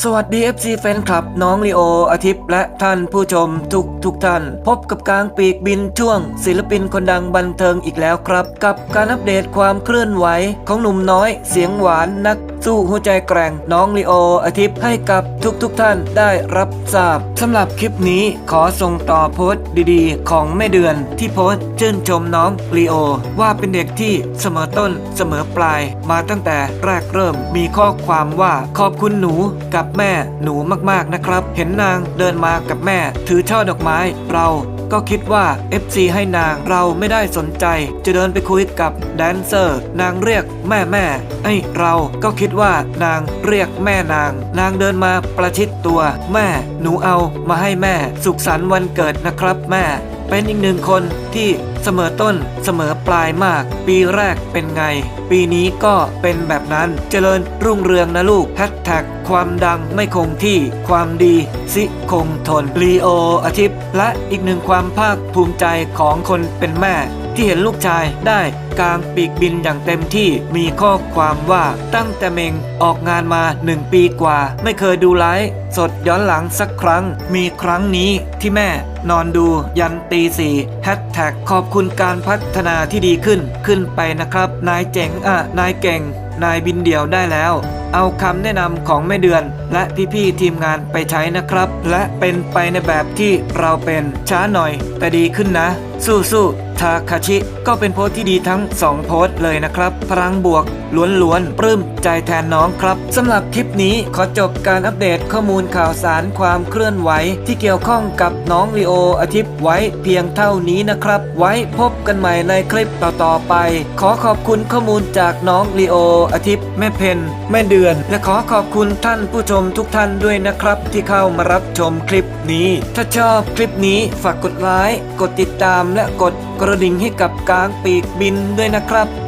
สวัสดี FC แฟนคลับน้องลีโออาทิตย์และท่านผู้ชมทุกทุกท่าน พบกับกลางปีกบินช่วง ศิลปินคนดังบันเทิงอีกแล้วครับ กับการอัปเดตความเคลื่อนไหว ของหนุ่มน้อยเสียงหวานนัก สู้หัวใจแกร่งน้องลีโออาทิตย์ให้กับทุกทุกท่านได้รับทราบสำหรับคลิปนี้ขอส่งต่อโพสต์ดีๆ ของแม่เดือนที่โพสต์ชื่นชมน้องลีโอว่าเป็นเด็กที่เสมอต้นเสมอปลาย มาตั้งแต่แรกเริ่มมีข้อความว่าขอบคุณหนูกับแม่หนูมากๆนะครับ เห็นนางเดินมากับแม่ ถือช่อดอกไม้ เราก็คิดว่า FC ให้นางเราไม่ได้สนใจ จะเดินไปคุยกับแดนเซอร์ นางเรียกแม่แม่ไอเราก็คิดว่านางเรียกแม่นาง นางเดินมาประชิดตัว แม่หนูเอามาให้แม่ สุขสันต์วันเกิดนะครับแม่ เป็นอีกหนึ่งคนที่เสมอต้นเสมอปลายมาก ปีแรกเป็นไง ปีนี้ก็เป็นแบบนั้นเจริญรุ่งเรืองนะลูกแฮชแท็กความดังไม่คงที่ความดีสิคงทนลีโออาทิตย์และอีกหนึ่งความภาคภูมิใจของคนเป็นแม่ที่เห็นลูกชายได้กางปีกบินอย่างเต็มที่มีข้อความว่าตั้งแต่เมงออกงานมาหนึ่งปีกว่า ไม่เคยดูไลฟ์สดย้อนหลังสักครั้ง มีครั้งนี้ที่แม่นอนดูยันตีสี่แฮชแท็กขอบคุณการพัฒนาที่ดีขึ้นขึ้นไปนะครับ นายเจ๋งอะ นายเก่ง นายบินเดี่ยวได้แล้ว เอาคำแนะนำของแม่เดือน และพี่ๆทีมงานไปใช้นะครับ และเป็นไปในแบบที่เราเป็นช้าหน่อยแต่ดีขึ้นนะ สู้ๆ ทาคาชิ ก็เป็นโพสต์ที่ดีทั้ง 2 โพสต์เลยนะครับ พลังบวก ล้วนๆปลื้มใจแทนน้องครับสำหรับคลิปนี้ขอจบการอัปเดตข้อมูลข่าวสารความเคลื่อนไหว ที่เกี่ยวข้องกับน้องลีโออาทิตย์ไว้เพียงเท่านี้นะครับ ไว้พบกันใหม่ในคลิปต่อๆไป ขอขอบคุณข้อมูลจากน้องลีโออาทิตย์แม่เพนแม่เดือน และขอขอบคุณท่านผู้ชมทุกท่านด้วยนะครับ ที่เข้ามารับชมคลิปนี้ ถ้าชอบคลิปนี้ฝากกดไลค์กดติดตามและกดกระดิ่งให้กับกลางปีกบินด้วยนะครับ